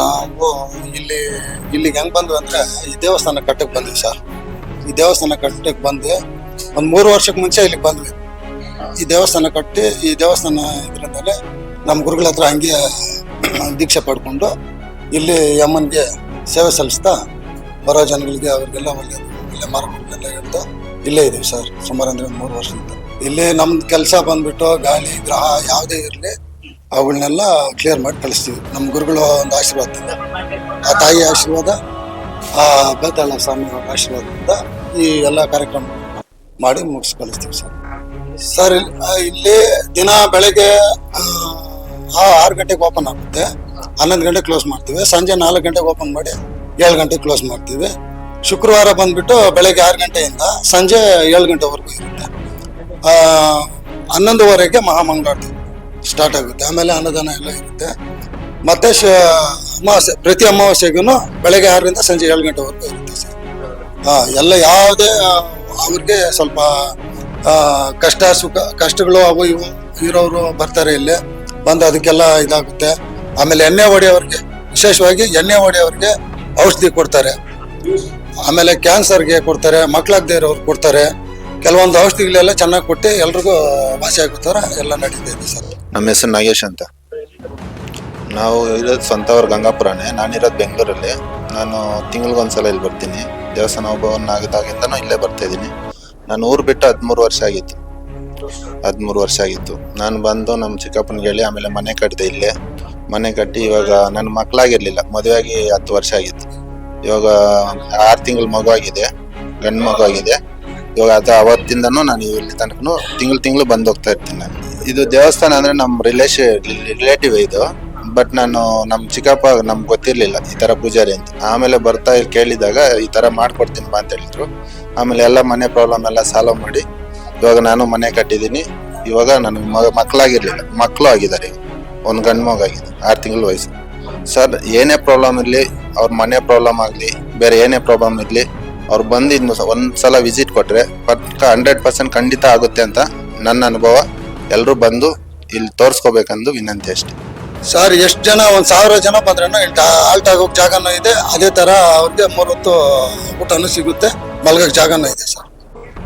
ನಾವು ಇಲ್ಲಿ, ಇಲ್ಲಿಗೆ ಹೆಂಗ್ ಬಂದ್ವಿ ಅಂದ್ರೆ ಈ ದೇವಸ್ಥಾನ ಕಟ್ಟಕ್ಕೆ ಬಂದ್ವಿ ಸರ್. ಈ ದೇವಸ್ಥಾನ ಕಟ್ಟಕ್ಕೆ ಬಂದ್ವಿ ಒಂದ್ ಮೂರು ವರ್ಷಕ್ಕೆ ಮುಂಚೆ ಇಲ್ಲಿಗೆ ಬಂದ್ವಿ. ಈ ದೇವಸ್ಥಾನ ಕಟ್ಟಿ, ಈ ದೇವಸ್ಥಾನ ಇದ್ರ ಮೇಲೆ ನಮ್ಮ ಗುರುಗಳ ಹತ್ರ ಹಂಗೆ ದೀಕ್ಷೆ ಪಡ್ಕೊಂಡು ಇಲ್ಲಿ ಅಮ್ಮನಿಗೆ ಸೇವೆ ಸಲ್ಲಿಸ್ತಾ ಬರೋ ಜನಗಳಿಗೆ ಅವ್ರಿಗೆಲ್ಲ ಒಳ್ಳೆ ಒಳ್ಳೆ ಹೇಳ್ತಾ ಇಲ್ಲೇ ಇದೀವಿ ಸರ್, ಸುಮಾರು ಅಂದ್ರೆ ಮೂರು ವರ್ಷದಿಂದ. ಇಲ್ಲಿ ನಮ್ದು ಕೆಲಸ ಬಂದ್ಬಿಟ್ಟು ಗಾಳಿ, ಗ್ರಹ ಯಾವುದೇ ಇರಲಿ ಅವುಗಳನ್ನೆಲ್ಲ ಕ್ಲಿಯರ್ ಮಾಡಿ ಕಳಿಸ್ತೀವಿ. ನಮ್ಮ ಗುರುಗಳು ಒಂದು ಆಶೀರ್ವಾದದಿಂದ. ಆ ತಾಯಿ ಆಶೀರ್ವಾದ, ಆ ಬೇತಾಳ ಸ್ವಾಮಿ ಆಶೀರ್ವಾದದಿಂದ ಈ ಎಲ್ಲ ಕಾರ್ಯಕ್ರಮ ಮಾಡಿ ಮುಗಿಸಿ ಕಳಿಸ್ತೀವಿ ಸರ್. ಸರ್, ಇಲ್- ಇಲ್ಲಿ ದಿನ ಬೆಳಗ್ಗೆ ಆರು ಗಂಟೆಗೆ ಓಪನ್ ಆಗುತ್ತೆ. ಹನ್ನೊಂದು ಗಂಟೆ ಕ್ಲೋಸ್ ಮಾಡ್ತೀವಿ. ಸಂಜೆ ನಾಲ್ಕು ಗಂಟೆಗೆ ಓಪನ್ ಮಾಡಿ ಏಳು ಗಂಟೆಗೆ ಕ್ಲೋಸ್ ಮಾಡ್ತೀವಿ. ಶುಕ್ರವಾರ ಬಂದ್ಬಿಟ್ಟು ಬೆಳಗ್ಗೆ ಆರು ಗಂಟೆಯಿಂದ ಸಂಜೆ ಏಳು ಗಂಟೆವರೆಗೂ ಇರುತ್ತೆ. ಹನ್ನೊಂದುವರೆಗೆ ಮಹಾಮಂಗಳಾರತಿ. ಸ್ಟಾರ್ಟ್ ಆಗುತ್ತೆ. ಆಮೇಲೆ ಅನ್ನದಾನ ಎಲ್ಲ ಇರುತ್ತೆ. ಮತ್ತೆ ಅಮಾವಾಸ್ಯೆ ಪ್ರತಿ ಅಮಾವಾಸ್ಯೆಗೂ ಬೆಳಗ್ಗೆ ಆರರಿಂದ ಸಂಜೆ ಏಳು ಗಂಟೆವರೆಗೂ ಇರುತ್ತೆ ಸರ್. ಹಾ, ಎಲ್ಲ ಯಾವುದೇ ಅವ್ರಿಗೆ ಸ್ವಲ್ಪ ಕಷ್ಟ, ಸುಖ, ಕಷ್ಟಗಳು ಅವು ಇವು ಇರೋರು ಬರ್ತಾರೆ ಇಲ್ಲಿ. ಬಂದು ಅದಕ್ಕೆಲ್ಲ ಇದಾಗುತ್ತೆ. ಆಮೇಲೆ ಎಣ್ಣೆ ಹೊಡೆಯವ್ರಿಗೆ ವಿಶೇಷವಾಗಿ ಎಣ್ಣೆ ಹೊಡೆಯವ್ರಿಗೆ ಔಷಧಿ ಕೊಡ್ತಾರೆ. ಆಮೇಲೆ ಕ್ಯಾನ್ಸರ್ಗೆ ಕೊಡ್ತಾರೆ, ಮಕ್ಕಳಾಗದೇ ಇರೋರು ಕೊಡ್ತಾರೆ. ಕೆಲವೊಂದು ಔಷಧಿಗಳೆಲ್ಲ ಚೆನ್ನಾಗಿ ಕೊಟ್ಟು ಎಲ್ರಿಗೂ ವಾಸಿ ಆಗುತ್ತಾರೆ ಎಲ್ಲ ನಡೀತಾ ಇದೆ ಸರ್. ನಮ್ಮ ಹೆಸರು ನಾಗೇಶ್ ಅಂತ. ನಾವು ಇರೋದು ಸ್ವಂತವ್ರ ಗಂಗಾಪುರನೇ. ನಾನಿರೋದು ಬೆಂಗಳೂರಲ್ಲಿ. ನಾನು ತಿಂಗಳಿಗೊಂದ್ಸಲ ಇಲ್ಲಿ ಬರ್ತೀನಿ. ದೇವಸ್ಥಾನ ಓಪನ್ ಆಗಿದ್ದಾಗಿಂದನೂ ಇಲ್ಲೇ ಬರ್ತಾ ಇದ್ದೀನಿ. ನಾನು ಊರು ಬಿಟ್ಟು ಹದಿಮೂರು ವರ್ಷ ಆಗಿತ್ತು. ಹದಿಮೂರು ವರ್ಷ ಆಗಿತ್ತು. ನಾನು ಬಂದು ನಮ್ಮ ಚಿಕ್ಕಪ್ಪನಿಗೆ ಹೇಳಿ ಆಮೇಲೆ ಮನೆ ಕಟ್ಟಿದೆ ಇಲ್ಲೇ. ಮನೆ ಕಟ್ಟಿ ಇವಾಗ ನನ್ನ ಮಕ್ಕಳಾಗಿರ್ಲಿಲ್ಲ. ಮದುವೆಯಾಗಿ ಹತ್ತು ವರ್ಷ ಆಗಿತ್ತು. ಇವಾಗ ಆರು ತಿಂಗಳ ಮಗು ಆಗಿದೆ ಗಂಡು ಮಗು ಆಗಿದೆ ಇವಾಗ ಅದು ಅವತ್ತಿಂದನೂ ನಾನು ಇಲ್ಲಿ ತನಕನು ತಿಂಗಳು ತಿಂಗಳು ಬಂದು ಹೋಗ್ತಾ ಇರ್ತೀನಿ ನಾನು. ಇದು ದೇವಸ್ಥಾನ ಅಂದ್ರೆ ನಮ್ಮ ರಿಲೇಶನ್ ರಿಲೇಟಿವ್ ಇದು. ಬಟ್ ನಾನು ನಮ್ಮ ಚಿಕ್ಕಪ್ಪ, ನಮ್ಗೆ ಗೊತ್ತಿರ್ಲಿಲ್ಲ ಈ ತರ ಪೂಜಾರಿ ಅಂತ. ಆಮೇಲೆ ಬರ್ತಾ ಕೇಳಿದಾಗ ಈ ತರ ಮಾಡ್ಕೊಡ್ತೀನಿ ಅಂತ ಹೇಳಿದ್ರು. ಆಮೇಲೆ ಎಲ್ಲ ಮನೆ ಪ್ರಾಬ್ಲಮ್ ಎಲ್ಲ ಸಾಲ್ವ್ ಮಾಡಿ ಇವಾಗ ನಾನು ಮನೆ ಕಟ್ಟಿದ್ದೀನಿ. ಇವಾಗ ನನಗೆ ಮಗ ಮಕ್ಕಳಾಗಿರ್ಲಿಲ್ಲ ಮಕ್ಕಳು ಆಗಿದ್ದಾರೆ ಈಗ. ಒಂದು ಗಂಡು ಮಗು ಆಗಿದೆ, ಆರು ತಿಂಗಳ ವಯಸ್ಸು. ಸರ್, ಏನೇ ಪ್ರಾಬ್ಲಮ್ ಇರಲಿ, ಅವ್ರ ಮನೆ ಪ್ರಾಬ್ಲಮ್ ಆಗಲಿ, ಬೇರೆ ಏನೇ ಪ್ರಾಬ್ಲಮ್ ಇರಲಿ, ಅವ್ರು ಬಂದು ಒಂದು ಸಲ ವಿಸಿಟ್ ಕೊಟ್ರೆ ಪಕ್ಕ ಹಂಡ್ರೆಡ್ ಪರ್ಸೆಂಟ್ ಖಂಡಿತ ಆಗುತ್ತೆ ಅಂತ ನನ್ನ ಅನುಭವ. ಎಲ್ಲರೂ ಬಂದು ಇಲ್ಲಿ ತೋರಿಸ್ಕೋಬೇಕಂದು ವಿನಂತಿ ಅಷ್ಟೆ. ಸರ್, ಎಷ್ಟು ಜನ? ಒಂದು ಸಾವಿರ ಜನ ಬಂದ್ರೂ ಇಲ್ಲಿ ಆಲ್ಟ್ ಆಗೋಕೆ ಜಾಗನೂ ಇದೆ. ಅದೇ ಥರ ಅವ್ರಿಗೆ ಮೂರೊತ್ತು ಊಟನೂ ಸಿಗುತ್ತೆ. ಮಲ್ಗೋಕೆ ಜಾಗನೂ ಇದೆ ಸರ್.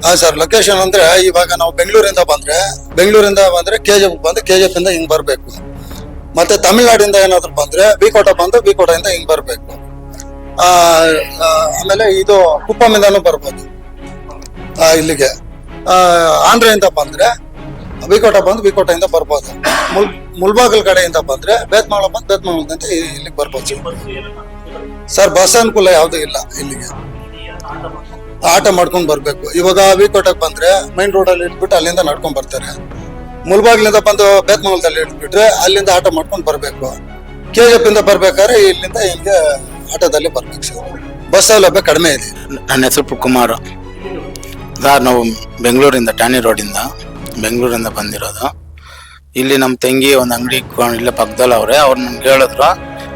ಹಾಂ ಸರ್ ಲೊಕೇಶನ್ ಅಂದರೆ ಇವಾಗ ನಾವು ಬೆಂಗಳೂರಿಂದ ಬಂದರೆ ಬೆಂಗಳೂರಿಂದ ಬಂದರೆ ಕೆ ಜಿ ಬಂದು ಕೆ ಜಿ ಎಫಿಂದ ಹಿಂಗೆ ಬರಬೇಕು. ಮತ್ತು ತಮಿಳ್ನಾಡಿಂದ ಬಂದರೆ ಬಂದ್ರೆ ಬಿಕೋಟ ಬಂದು ಬಿಕೋಟದಿಂದ ಕೋಟದಿಂದ ಹಿಂಗೆ ಬರಬೇಕು. ಆಮೇಲೆ ಇದು ಕುಪ್ಪಮಿಂದನೂ ಬರ್ಬೋದು. ಇಲ್ಲಿಗೆ. ಆಂಧ್ರದಿಂದ ಬಂದ್ರೆ ಬಿಕೋಟ ಬಂದು ವಿಕೋಟದಿಂದ ಬರ್ಬೋದು. ಮುಲ್, ಮುಲ್ಬಾಗಲ್ ಕಡೆಯಿಂದ ಬಂದ್ರೆ ಬೇತ್ಮಾಳ ಬಂದು ಬೇತ್ಮಾಳದಿಂದ ಇಲ್ಲಿಗೆ ಬರ್ಬೋದು. ಸರ್, ಬಸ್ ಅನುಕೂಲ ಯಾವುದೂ ಇಲ್ಲ ಇಲ್ಲಿಗೆ. ಆಟ ಮಾಡ್ಕೊಂಡು ಬರ್ಬೇಕು. ಇವಾಗ ವಿಕೋಟಕ್ಕೆ ಬಂದ್ರೆ ಮೈನ್ ರೋಡಲ್ಲಿ ಇಟ್ಬಿಟ್ಟು ಅಲ್ಲಿಂದ ನಡ್ಕೊಂಡು ಬರ್ತಾರೆ. ಮುಲ್ಬಾಗ್ಲಿಂದ ಬಂದು ಬೇತ್ಮಾಲದಲ್ಲಿ ಇಟ್ಬಿಟ್ರೆ ಅಲ್ಲಿಂದ ಆಟ ಮಾಡ್ಕೊಂಡು ಬರ್ಬೇಕು. ಕೆ ಜಿ ಇಂದ ಬರ್ಬೇಕಾದ್ರೆ ಇಲ್ಲಿಂದ ಹಿಂಗೆ ಆಟೋದಲ್ಲಿ ಬರ್ಬೇಕು ಸರ್. ಬಸ್ ಸೌಲಭ್ಯ ಕಡಿಮೆ ಇದೆ. ನನ್ನ ಹೆಸರು ಕುಮಾರ್. ಸರ್ ನಾವು ಬೆಂಗಳೂರಿಂದ ಟಾಣಿ ರೋಡಿಂದ. ಬೆಂಗಳೂರಿಂದ ಬಂದಿರೋದು. ಇಲ್ಲಿ ನಮ್ಮ ತಂಗಿ ಒಂದು ಅಂಗಡಿ ಇಟ್ಕೊಂಡು ಇಲ್ಲೇ ಪಕ್ಕದಲ್ಲಿ ಅವ್ರೆ ಅವ್ರು ನನ್ಗೆ ಹೇಳಿದ್ರು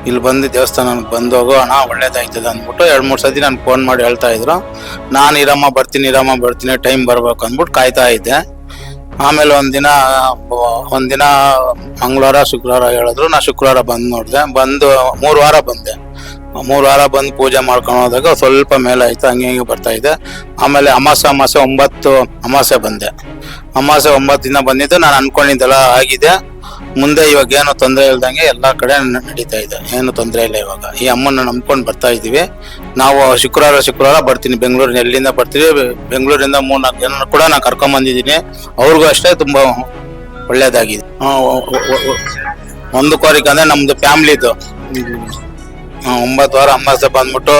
ಇಲ್ಲಿ ಬಂದು ದೇವಸ್ಥಾನಕ್ಕೆ ಬಂದು ಹೋಗೋ, ಅಣ್ಣ ಒಳ್ಳೇದಾಯ್ತದೆ ಅಂದ್ಬಿಟ್ಟು ಎರಡು ಮೂರು ಸತಿ ನಾನು ಫೋನ್ ಮಾಡಿ ಹೇಳ್ತಾ ಇದ್ರು. ನಾನು ಇರಮ್ಮ, ಬರ್ತೀನಿ ಇರಮ್ಮ, ಬರ್ತೀನಿ, ಟೈಮ್ ಬರ್ಬೇಕು ಅಂದ್ಬಿಟ್ಟು ಕಾಯ್ತಾ ಇದ್ದೆ. ಆಮೇಲೆ ಒಂದಿನ ಒಂದಿನ ಮಂಗಳವಾರ, ಶುಕ್ರವಾರ ಹೇಳಿದ್ರು. ನಾ ಶುಕ್ರವಾರ ಬಂದು ನೋಡಿದೆ. ಬಂದು ಮೂರು ವಾರ ಬಂದೆ. ಮೂರು ವಾರ ಬಂದು ಪೂಜೆ ಮಾಡ್ಕೊಂಡು ಹೋದಾಗ ಸ್ವಲ್ಪ ಮೇಲೆ ಆಯ್ತು ಹಂಗೆ ಹಿಂಗೆ ಬರ್ತಾ ಇದೆ. ಆಮೇಲೆ ಅಮಾಸೆ ಅಮಾಸೆ ಒಂಬತ್ತು ಅಮಾಸೆ ಬಂದೆ. ಅಮಾಸೆ ಒಂಬತ್ತು ದಿನ ಬಂದಿದ್ದು ನಾನು ಅನ್ಕೊಂಡಿದ್ದೆಲ್ಲ ಆಗಿದೆ. ಮುಂದೆ ಇವಾಗ ಏನು ತೊಂದರೆ ಇಲ್ದಂಗೆ ಎಲ್ಲಾ ಕಡೆ ನಡೀತಾ ಇದೆ. ಏನು ತೊಂದರೆ ಇಲ್ಲ ಇವಾಗ. ಈ ಅಮ್ಮನ ನಂಬ್ಕೊಂಡು ಬರ್ತಾ ಇದ್ದೀವಿ. ನಾವು ಶುಕ್ರವಾರ ಶುಕ್ರವಾರ ಬರ್ತೀನಿ. ಬೆಂಗಳೂರಿನ ಎಲ್ಲಿಂದ ಬರ್ತೀವಿ? ಬೆಂಗಳೂರಿಂದ ಮೂರ್ನಾಲ್ಕು ಜನ ಕೂಡ ನಾನು ಕರ್ಕೊಂಡ್ ಬಂದಿದ್ದೀನಿ ಅವ್ರಿಗೂ ಅಷ್ಟೇ ತುಂಬಾ ಒಳ್ಳೇದಾಗಿದೆ. ಆ, ಒ- ಒ- ಒ- ಒಂದು ಕೋರಿಕೆ ಅಂದ್ರೆ ನಮ್ದು ಫ್ಯಾಮ್ಲಿದು. ಒಂಬತ್ತು ವಾರ ಅಮಾಸೆ ಬಂದ್ಬಿಟ್ಟು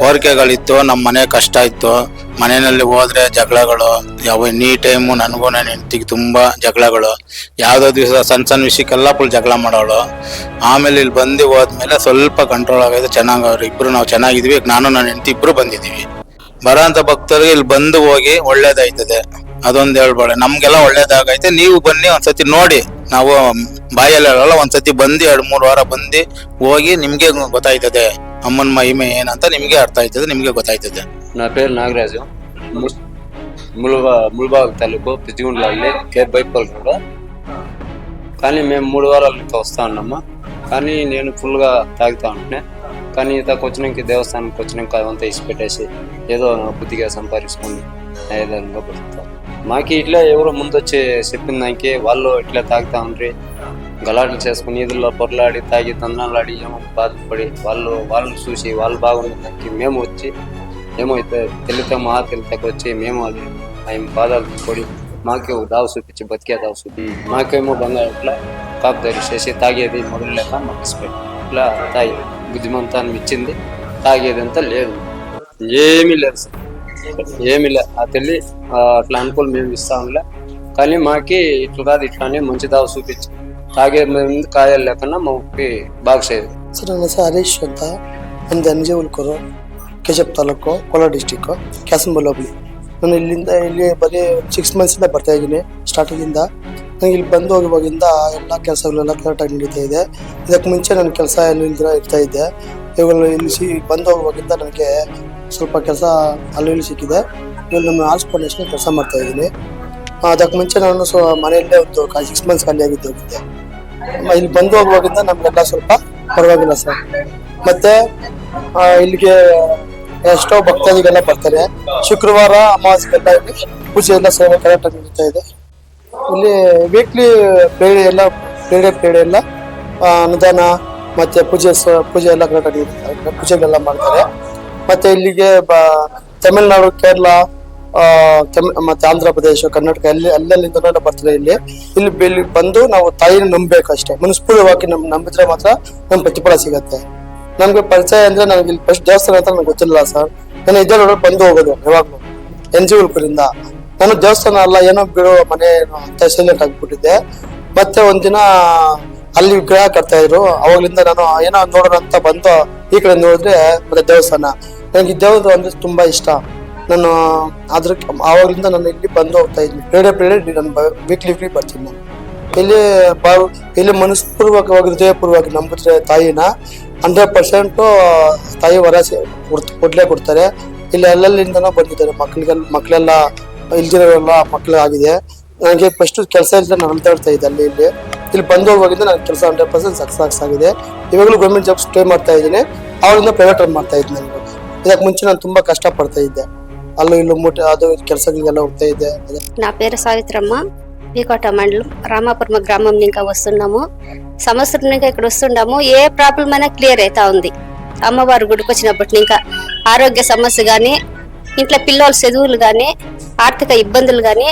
ಕೋರಿಕೆಗಳಿತ್ತು ನಮ್ಮ ಮನೆ ಕಷ್ಟ ಇತ್ತು. ಮನೆಯಲ್ಲಿ ಹೋದ್ರೆ ಜಗಳಗಳು, ಯಾವ ಎನಿ ಟೈಮು ನನಗೂ ನನ್ನ ಹೆಂಡತಿಗೆ ತುಂಬಾ ಜಗಳಗಳು. ಯಾವುದೋ ದಿವಸ ಸಣ್ಣ ಸಣ್ಣ ವಿಷಯಕ್ಕೆಲ್ಲ ಫುಲ್ ಜಗಳ ಮಾಡೋಳು. ಆಮೇಲೆ ಇಲ್ಲಿ ಬಂದು ಹೋದ್ಮೇಲೆ ಸ್ವಲ್ಪ ಕಂಟ್ರೋಲ್ ಆಗೋದು ಚೆನ್ನಾಗಿ ಅವ್ರು ಇಬ್ರು, ನಾವು ಚೆನ್ನಾಗಿದ್ವಿ, ನಾನು ನನ್ನ ಹೆಂಡತಿ ಇಬ್ರು ಬಂದಿದ್ದೀವಿ. ಬರೋಂಥ ಭಕ್ತರಿಗೆ ಇಲ್ಲಿ ಬಂದು ಹೋಗಿ ಒಳ್ಳೇದಾಯ್ತದೆ. ಅದೊಂದು ಹೇಳ್ಬೇಡ ನಮಗೆಲ್ಲ ಒಳ್ಳೇದಾಗೈತೆ, ನೀವು ಬನ್ನಿ ಒಂದ್ಸತಿ ನೋಡಿ. ನಾವು ಬಾಯಲ್ಲಿ ಹೇಳಲ್ಲ ಒಂದ್ಸತಿ ಬಂದು ಎರಡು ಮೂರು ವಾರ ಬಂದು ಹೋಗಿ ನಿಮ್ಗೆ ಗೊತ್ತಾಯ್ತದೆ ಅಮ್ಮನ ಮಹಿಮೆ ಏನಂತ ನಿಮ್ಗೆ ಅರ್ಥ ಆಯ್ತದೆ ನಿಮ್ಗೆ ಗೊತ್ತಾಯ್ತದೆ నా పేరు నాగరాజు ము- ముల్బా ముల్బాగ్ తాలూకు పిచ్చిగుండ్లల్లి కే బైపల్ రోడ్ కానీ మేము మూడు వారాల నుంచి వస్తా ఉన్నాము కానీ నేను ఫుల్గా తాగుతా ఉంటున్నా కానీ ఇతకు వచ్చినాక దేవస్థానానికి వచ్చినాక అదంతా ఇసి పెట్టేసి ఏదో నా బుద్ధిగా సంపాదించుకొని ఏదైనా బతుకుతా మాకి ఇట్లా ఎవరో ముందు వచ్చి చెప్పిన దానికి వాళ్ళు ఇట్లా తాగుతా ఉండ్రి గలాటలు చేసుకుని ఈదుల్లో పొరలాడి తాగి తందనాలాడి ఏమో బాధపడి వాళ్ళు వాళ్ళని చూసి వాళ్ళు బాగుండడానికి మేము వచ్చి ఏమో అయితే తెలితే మా తెలితకు వచ్చి మేము అది ఆయన బాధలు పడి మాకే దావు చూపించి బతికే దావు చూపి మాకేమో బంగారు ఇట్లా కాపు చేసి తాగేది మొదలు లేక మాకు ఇట్లా తాగి బుద్ధిమంతాన్ని ఇచ్చింది. తాగేది అంతా లేదు. ఏమీ లేదు సార్. ఏమీ లేదు. ఆ తల్లి అట్లా అనుకూలం మేము ఇస్తాంలే కానీ మాకి ఇట్లా కాదు ఇట్లానే మంచి దావ చూపించి ಹಾಗೆ ಮುಂದೆ ಕಾಯಲ್ಲಿ ಹಾಕೊಂಡು ನಮ್ಮ ಉಪ್ಪಿ ಸರ್, ನನ್ನ ಹೆಸರು ಹರೀಶ್ ಅಂತ. ನಮ್ದು ಎನ್ ಜಿ ಉಲ್ಕೂರು ಕೆಶಪ್ ತಾಲೂಕು, ಕೋಲಾರ ಡಿಸ್ಟಿಕ್ಕು ಕ್ಯಾಸಂಬಲ್ಲಿ ನಾನು ಇಲ್ಲಿಂದ ಇಲ್ಲಿ ಬರೀ ಸಿಕ್ಸ್ ಮಂತ್ಸಿಂದ ಬರ್ತಾ ಇದ್ದೀನಿ ಸ್ಟಾರ್ಟಿಂಗಿಂದ ನನಗೆ ಇಲ್ಲಿ ಬಂದು ಹೋಗುವಾಗಿಂದ ಎಲ್ಲ ಕೆಲಸಗಳೆಲ್ಲ ಕರೆಕ್ಟಾಗಿ ನಡೀತಾ ಇದೆ. ಇದಕ್ಕೆ ಮುಂಚೆ ನನ್ನ ಕೆಲಸ ಅಲ್ಲಿಂದ ಇರ್ತಾ ಇದ್ದೆ. ಇವಾಗ ಇಲ್ಲಿ ಸಿ, ಬಂದು ಹೋಗುವಾಗಿಂದ ನನಗೆ ಸ್ವಲ್ಪ ಕೆಲಸ ಅಲ್ಲೂ ಇಲ್ಲಿ ಸಿಕ್ಕಿದೆ. ಇವಾಗ ನಾನು ಆರ್ಟ್ಸ್ ಫೌಂಡೇಶನ್ ಕೆಲಸ ಮಾಡ್ತಾ ಇದ್ದೀನಿ. ಅದಕ್ಕೆ ಮುಂಚೆ ನಾನು ಸೊ, ಮನೆಯಲ್ಲೇ ಒಂದು ಸಿಕ್ಸ್ ಮಂತ್ಸ್ ಖಾಲಿ ಆಗಿದ್ದು ಹೋಗಿದ್ದೆ. ಇಲ್ಲಿ ಬಂದು ಹೋಗುವಾಗಿಂದ ನಮ್ಗೆಲ್ಲ ಸ್ವಲ್ಪ ಪರವಾಗಿಲ್ಲ ಸರ್. ಮತ್ತೆ ಇಲ್ಲಿಗೆ ಎಷ್ಟೋ ಭಕ್ತಾದಿಗೆಲ್ಲ ಬರ್ತಾರೆ. ಶುಕ್ರವಾರ ಅಮಾವಾಸ್ಯೆಲ್ಲ ಇಲ್ಲಿ ಪೂಜೆ ಎಲ್ಲ ಸೇವೆ ಕರೆಕ್ಟಾಗಿ ನಡೀತಾ ಇದೆ. ಇಲ್ಲಿ ವೀಕ್ಲಿ ಬೇಳೆ ಎಲ್ಲ ಪೇಡೆ ಬೇಳೆ ಎಲ್ಲ ಅನುದಾನ ಮತ್ತೆ ಪೂಜೆ ಪೂಜೆ ಎಲ್ಲ ಕರೆಕ್ಟಾಗಿ ಆಗಿ ಪೂಜೆಗಳೆಲ್ಲ ಮಾಡ್ತಾರೆ. ಮತ್ತೆ ಇಲ್ಲಿಗೆ ಬ, ತಮಿಳ್ನಾಡು, ಕೇರಳ ಮತ್ತೆ ಆಂಧ್ರ ಪ್ರದೇಶ, ಕರ್ನಾಟಕ, ಅಲ್ಲಿ ಅಲ್ಲೆಲ್ಲಿಂದ ಬರ್ತಾರೆ ಇಲ್ಲಿ. ಇಲ್ಲಿ ಇಲ್ಲಿ ಬಂದು ನಾವು ತಾಯಿನ ನಂಬಬೇಕು ಅಷ್ಟೇ. ನಮ್, ನಂಬಿದ್ರೆ ಮಾತ್ರ ನಮ್ ಪ್ರತಿಫಲ ಸಿಗತ್ತೆ. ನಮ್ಗೆ ಪರಿಚಯ ಅಂದ್ರೆ ನನಗೆ ಇಲ್ಲಿ ಫಸ್ಟ್ ದೇವಸ್ಥಾನ ಅಂತ ನನಗೆ ಗೊತ್ತಿಲ್ಲ ಸರ್. ನಾನು ಇದೇ ಬಂದು ಹೋಗೋದು, ಯಾವಾಗ್ಲೂ. ಎನ್ ಜಿ ಒಗಳಿಂದ ನಾನು ದೇವಸ್ಥಾನ ಅಲ್ಲ, ಏನೋ ಬಿಡೋ ಮನೆ ಅಂತ ಸೈಲೆಂಟ್ ಆಗಿಬಿಟ್ಟಿದ್ದೆ. ಮತ್ತೆ ಒಂದಿನ ಅಲ್ಲಿ ವಿಗ್ರಹ ಕಟ್ತಾ ಇದ್ರು. ಅವಾಗ್ಲಿಂದ ನಾನು ಏನೋ ನೋಡೋಣ ಅಂತ ಬಂದು ಈ ಕಡೆ ನೋಡಿದ್ರೆ ಮತ್ತೆ ದೇವಸ್ಥಾನ. ನನಗೆ ದೇವರು ಅಂದ್ರೆ ತುಂಬಾ ಇಷ್ಟ. ನಾನು ಅದ್ರ ಆವಾಗಲಿಂದ ನಾನು ಇಲ್ಲಿ ಬಂದು ಹೋಗ್ತಾ ಇದ್ದೀನಿ. ಬೇರೆ ಬೇರೆ ನಾನು ವೀಕ್ಲಿ ವೀಕ್ಲಿ ಬರ್ತೀನಿ ನಾನು. ಇಲ್ಲಿ ಬಾ- ಇಲ್ಲಿ ಮನಸ್ಪೂರ್ವಕವಾಗಿ ಹೃದಯಪೂರ್ವಕವಾಗಿ ನಂಬಿದ್ರೆ ತಾಯಿನ ಹಂಡ್ರೆಡ್ ಪರ್ಸೆಂಟು ತಾಯಿ ವರ ಕೊಡ್ಲೇ ಕೊಡ್ತಾರೆ. ಇಲ್ಲಿ ಅಲ್ಲಲ್ಲಿಂದನೂ ಬಂದಿದ್ದಾರೆ. ಮಕ್ಕಳಿಗೆಲ್ಲ ಮಕ್ಕಳೆಲ್ಲ ಇಲ್ದಿರೋರೆಲ್ಲ ಮಕ್ಕಳಾಗಿದೆ ನನಗೆ ಫಸ್ಟ್ ಕೆಲಸ ಇಲ್ಲದೆ ನಾನು ಅಂತಾಡ್ತಾ ಇದ್ದೆ ಅಲ್ಲಿ, ಇಲ್ಲಿ. ಇಲ್ಲಿ ಬಂದು ಹೋಗಿದ್ದೆ ನನ್ನ ಕೆಲಸ ಹಂಡ್ರೆಡ್ ಪರ್ಸೆಂಟ್ ಸಕ್ಸಸ್ ಆಗಿದೆ. ಇವಾಗಲೂ ಗೌರ್ಮೆಂಟ್ ಜಾಬ್ ಸ್ಟೇ ಮಾಡ್ತಾ ಇದ್ದೀನಿ. ಅವರಿಂದ ಪ್ರೈವೇಟ್ ಮಾಡ್ತಾ ಇದ್ದೀನಿ ನಾನು. ಇದಕ್ಕೆ ಮುಂಚೆ ನಾನು ತುಂಬ ಕಷ್ಟಪಡ್ತಾ ಇದ್ದೆ. ಅಲ್ಲೂ ಇಲ್ಲೂ ಮೂಟೆ ಅದು ಕೆಲಸಗಳಿಗೆಲ್ಲ ಹೋಗ್ತಾ ఇద్దే నా పేరు సావిత్రమ్మ బీకోట మండలం రామాపురం గ్రామం ఇంకా వస్తున్నాము సంవత్సరం ఇంకా ఇక్కడ వస్తున్నాము ఏ ప్రాబ్లం అయినా క్లియర్ అవుతా ఉంది అమ్మవారు గుడికి వచ్చినప్పటి ఇంకా ఆరోగ్య సమస్య కానీ ఇంట్లో పిల్లల చదువులు కానీ ఆర్థిక ఇబ్బందులు కానీ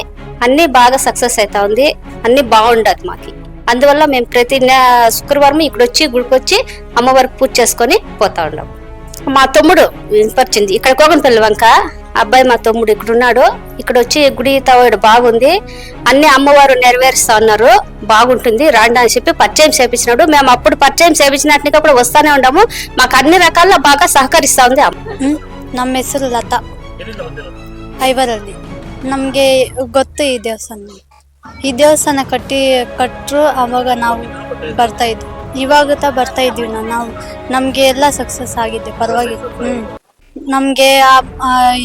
అన్నీ బాగా సక్సెస్ అవుతా ఉంది అన్నీ బాగుండదు మాకి అందువల్ల మేము ప్రతి నె- శుక్రవారం ఇక్కడ వచ్చి గుడికి వచ్చి అమ్మవారికి పూజ చేసుకొని పోతా ఉన్నాము మా తమ్ముడు వినపరిచింది ఇక్కడ కోగంపల్లి వంక అబ్బాయి మా తమ్ముడు ఇక్కడ ఉన్నాడు ఇక్కడ వచ్చి గుడి తవ్వడు బాగుంది అన్ని అమ్మవారు నెరవేరుస్తా ఉన్నారు బాగుంటుంది రాండి అని చెప్పి పరిచయం చేపించినాడు మేము అప్పుడు పరిచయం చేపించినట్టుగా కూడా వస్తానే ఉన్నాము మాకు అన్ని రకాల బాగా సహకరిస్తా ఉంది అమ్మ. ಹ್ಮ್? ನಮ್ಮ ಹೆಸರು ಲತಾ ಐವರಲ್ಲಿ ನಮಗೆ ಗೊತ್ತು ಈ ದೇವಸ್ಥಾನ ಈ ದೇವಸ್ಥಾನ ಕಟ್ಟಿ ಕಟ್ಟರು ಅವಾಗ ನಾವು ಬರ್ತಾ ಇದ್ವಿ ಇವಾಗ ತ ಬರ್ತಾ ಇದೀವಿ ನಾವು ನಾವು ನಮಗೆ ಎಲ್ಲ ಸಕ್ಸಸ್ ಆಗಿದೆ ಪರವಾಗಿಲ್ಲ ಹ್ಮ್ ನಮಗೆ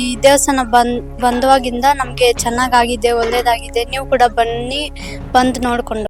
ಈ ದೇವಸ್ಥಾನ ಬಂದ್ ಬಂದವಾಗಿಂದ ನಮಗೆ ಚೆನ್ನಾಗಾಗಿದೆ ಒಳ್ಳೇದಾಗಿದೆ. ನೀವು ಕೂಡ ಬನ್ನಿ ಬಂದು ನೋಡ್ಕೊಂಡು.